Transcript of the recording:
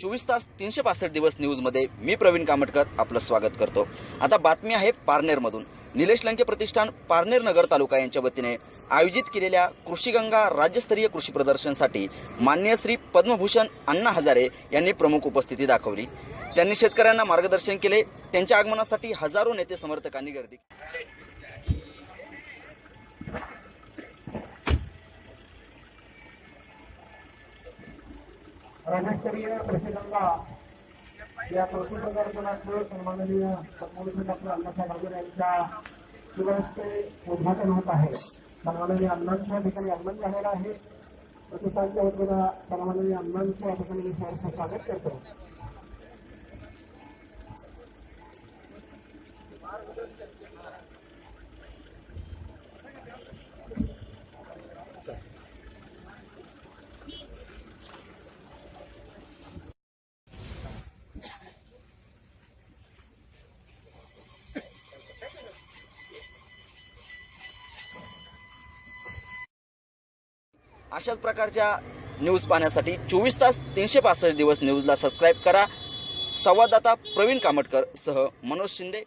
चोवीस तास तीनशे पासष्ट दिवस न्यूजमध्ये मी प्रवीण कामटकर आपलं स्वागत करतो. आता बातमी आहे पारनेरमधून. निलेश लंके प्रतिष्ठान पारनेर नगर तालुका यांच्या वतीने आयोजित केलेल्या कृषीगंगा राज्यस्तरीय कृषी प्रदर्शनसाठी मान्य श्री पद्मभूषण अण्णा हजारे यांनी प्रमुख उपस्थिती दाखवली. त्यांनी शेतकऱ्यांना मार्गदर्शन केले. त्यांच्या आगमनासाठी हजारो नेते समर्थकांनी गर्दी राज्यस्तरीय कृषीगंगा या कृषी प्रदर्शनाचे सन्माननीय पद्मभूषण डॉक्टर अण्णासाहेब हजर यांच्या शिवहस्ते उद्घाटन होत आहे. सन्माननीय अण्णांच्या ठिकाणी आगमन झालेलं आहे. प्रतिष्ठानच्या वतीनं सन्माननीय अण्णांच्या ठिकाणी मी स्वागत करतो. अशाच प्रकारच्या न्यूज पाहण्यासाठी चोवीस तास तीनशे पासष्ट दिवस न्यूजला सबस्क्राईब करा. संवाददाता प्रवीण कामटकर सह मनोज शिंदे.